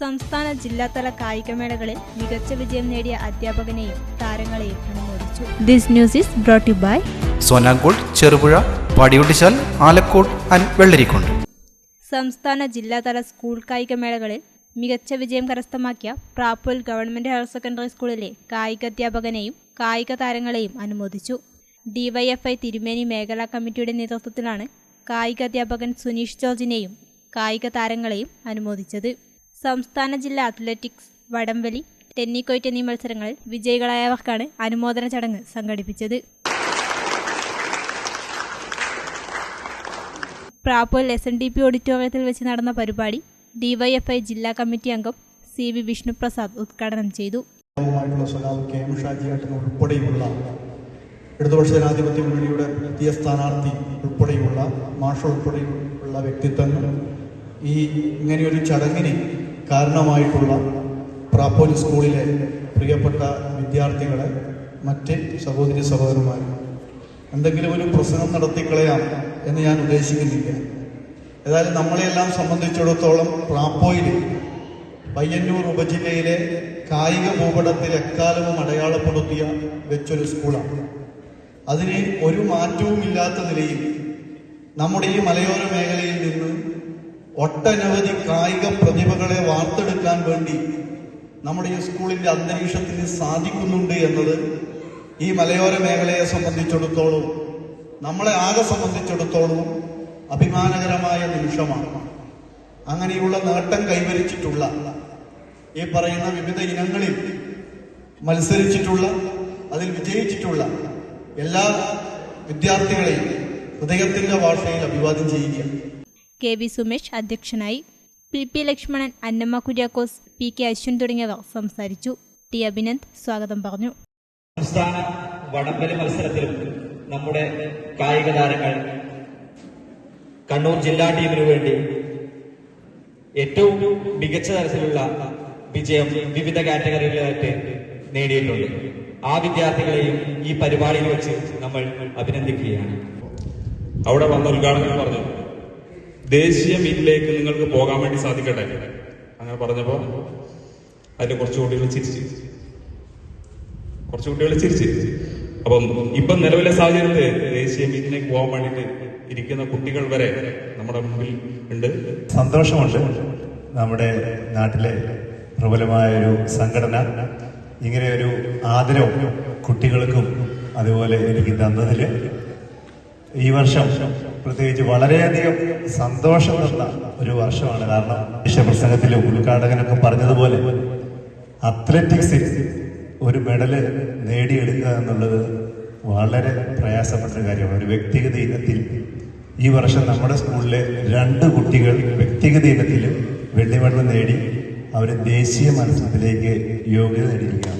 സംസ്ഥാന ജില്ലാതല കായികമേളകളിൽ മികച്ച വിജയം നേടിയ അധ്യാപകനെയും താരങ്ങളെയും അനുമോദിച്ചു. This news is brought you by സോനാങ്കോട് Cherupuzha Padiyottuchal Alakode and Vellarikundu. സംസ്ഥാന ജില്ലാതല സ്കൂൾ കായികമേളകളിൽ മികച്ച വിജയം കരസ്ഥമാക്കിയ പ്രാപ്പൂൽ ഗവൺമെന്റ് ഹയർ സെക്കൻഡറി സ്കൂളിലെ കായിക അധ്യാപകനെയും കായിക താരങ്ങളെയും അനുമോദിച്ചു. ഡിവൈഎഫ്ഐ തിരുമേനി മേഖലാ കമ്മിറ്റിയുടെ നേതൃത്വത്തിലാണ് കായിക അധ്യാപകൻ സുനീഷ് ജോർജിനെയും കായിക താരങ്ങളെയും അനുമോദിച്ചത്. സംസ്ഥാന ജില്ലാ അത്ലറ്റിക്സ് വടംവലി ടെന്നിക്കോയ്റ്റ് എന്നീ മത്സരങ്ങളിൽ വിജയികളായവർക്കാണ് അനുമോദന ചടങ്ങ് സംഘടിപ്പിച്ചത്. പ്രാപ്പോൽ എസ് എൻ ഡി പി ഓഡിറ്റോറിയത്തിൽ വെച്ച് നടന്ന പരിപാടി ഡിവൈഎഫ്ഐ ജില്ലാ കമ്മിറ്റി അംഗം സി വി വിഷ്ണുപ്രസാദ് ഉദ്ഘാടനം ചെയ്തു. ഉൾപ്പെടെയുള്ള ഇടതുപക്ഷ ജനാധിപത്യ മുന്നണിയുടെ പുതിയ സ്ഥാനാർത്ഥി ഉൾപ്പെടെയുള്ള മാഷ ഉൾപ്പെടെയുള്ള വ്യക്തിത്വങ്ങൾ ഈ ഇങ്ങനെയൊരു ചടങ്ങിന് കാരണമായിട്ടുള്ള പ്രാപ്പോലി സ്കൂളിലെ പ്രിയപ്പെട്ട വിദ്യാർത്ഥികളെ മറ്റ് സഹോദരി സഹോദരന്മാർ എന്തെങ്കിലും ഒരു പ്രസംഗം നടത്തിക്കളയാം എന്ന് ഞാൻ ഉദ്ദേശിക്കുന്നില്ല. ഏതായാലും നമ്മളെല്ലാം സംബന്ധിച്ചിടത്തോളം പ്രാപ്പോയിൽ പയ്യന്നൂർ ഉപജില്ലയിലെ കായിക ഭൂപടത്തിൽ എക്കാലവും അടയാളപ്പെടുത്തിയ വെച്ചൊരു സ്കൂളാണ്. അതിന് ഒരു മാറ്റവുമില്ലാത്ത നിലയിൽ നമ്മുടെ ഈ മലയോര മേഖലയിൽ നിന്ന് ഒട്ടനവധി കായിക പ്രതിഭകളെ വാർത്തെടുക്കാൻ വേണ്ടി നമ്മുടെ ഈ സ്കൂളിന്റെ അന്തരീക്ഷത്തിന് സാധിക്കുന്നുണ്ട് എന്നത് ഈ മലയോര മേഖലയെ സംബന്ധിച്ചിടത്തോളം നമ്മളെ ആകെ സംബന്ധിച്ചിടത്തോളം അഭിമാനകരമായ നിമിഷമാണ്. അങ്ങനെയുള്ള നേട്ടം കൈവരിച്ചിട്ടുള്ള ഈ പറയുന്ന വിവിധ ഇനങ്ങളിൽ മത്സരിച്ചിട്ടുള്ള അതിൽ വിജയിച്ചിട്ടുള്ള എല്ലാ വിദ്യാർത്ഥികളെയും ഹൃദയത്തിന്റെ ഭാഷയിൽ അഭിവാദ്യം ചെയ്യുകയാണ്. കെ വി സുമേഷ് അധ്യക്ഷനായി P P Lakshmanan Annamma Kuriakose P K Ashwin തുടങ്ങിയവർ സംസാരിച്ചു. ടി അഭിനന്ദ് സ്വാഗതം പറഞ്ഞു. സംസ്ഥാന വടംവലി മത്സരത്തിലും നമ്മുടെ കായിക താരങ്ങൾ കണ്ണൂർ ജില്ലാ ടീമിനു വേണ്ടി ഏറ്റവും മികച്ച തരത്തിലുള്ള വിജയം വിവിധ കാറ്റഗറികളിലായിട്ട് നേടിയിട്ടുണ്ട്. ആ വിദ്യാർത്ഥികളെയും ഈ പരിപാടിയിൽ വെച്ച് നമ്മൾ അഭിനന്ദിക്കുകയാണ്. അവിടെ വന്ന ഉദ്ഘാടനം പറഞ്ഞു ദേശീയ മീറ്റിലേക്ക് നിങ്ങൾക്ക് പോകാൻ വേണ്ടി സാധിക്കട്ടെ? അങ്ങനെ പറഞ്ഞപ്പോ അതിൽ കുറച്ച് കുട്ടികൾ ചിരിച്ച്. കുറച്ച് കുട്ടികൾ ചിരിച്ച്. അപ്പം ഇപ്പം നിലവിലെ സാഹചര്യത്തിൽ ദേശീയ മീറ്റിലേക്ക് പോകാൻ വേണ്ടിയിട്ട് ഇരിക്കുന്ന കുട്ടികൾ വരെ നമ്മുടെ മുമ്പിൽ ഉണ്ട്. സന്തോഷമുണ്ട്. നമ്മുടെ നാട്ടിലെ പ്രബലമായ ഒരു സംഘടന ഇങ്ങനെ ഒരു ആദരവും കുട്ടികൾക്കും അതുപോലെ എനിക്ക് തന്നതിൽ ഈ വർഷം പ്രത്യേകിച്ച് വളരെയധികം സന്തോഷം തന്ന ഒരു വർഷമാണ്. കാരണം വിഷപ്രസംഗത്തിലെ ഉദ്ഘാടകനൊക്കെ പറഞ്ഞതുപോലെ അത്ലറ്റിക്സിൽ ഒരു മെഡൽ നേടിയെടുക്കുക എന്നുള്ളത് വളരെ പ്രയാസപ്പെട്ട കാര്യമാണ്. ഒരു വ്യക്തിഗത ഇനത്തിൽ ഈ വർഷം നമ്മുടെ സ്കൂളിലെ രണ്ട് കുട്ടികൾ വ്യക്തിഗത ഇനത്തിലും വെള്ളി മെഡൽ നേടി അവർ ദേശീയ മത്സരത്തിലേക്ക് യോഗ്യത നേടിയിരിക്കുകയാണ്.